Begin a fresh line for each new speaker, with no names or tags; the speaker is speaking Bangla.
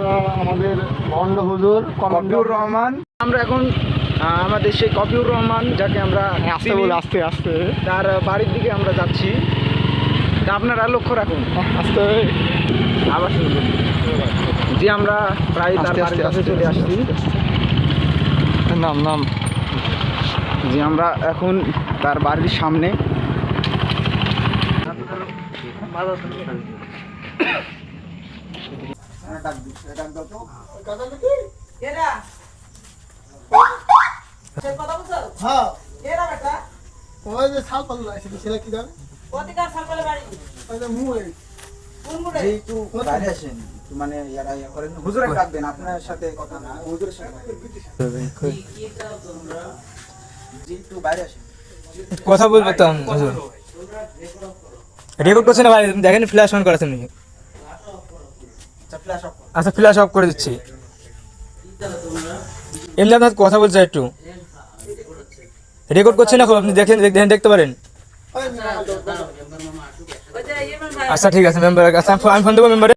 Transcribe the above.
আমরা আমাদের ভণ্ড হুজুর
কপিউর রহমান। আমরা এখন আমাদের সেই কপিউর রহমান যাকে আমরা
আস্তে
চিনি,
বলে আস্তে আস্তে।
তার বাড়ির দিকে আমরা যাচ্ছি। তা আপনারা লক্ষ্য রাখুন।
আস্তে
আবার শুনুন। যে আমরা প্রায় তার
আস্তে,
বাড়ির কাছে চলে আসছি।
নাম নাম।
যে আমরা এখন তার বাড়ির সামনে। মানে ইয়া করেন। হুজুরে ডাকবেন আপনার সাথে কথা না হুজুরের সাথে যেহেতু বাইরে আসেন।
কথা বলব তো হুজুর। রেকর্ড করছে না ভাই? দেখেন ফ্ল্যাশ অন করেছেন নাকি আচ্ছা ফ্ল্যাশ অফ করে। দিচ্ছি। এমনি আপনার কথা বলছে একটু। রেকর্ড করছেন এখন আপনি দেখেন দেখেন দেখতে পারেন। আচ্ছা ঠিক আছে মেম্বার আচ্ছা আমি ফোন দেবো মেম্বারে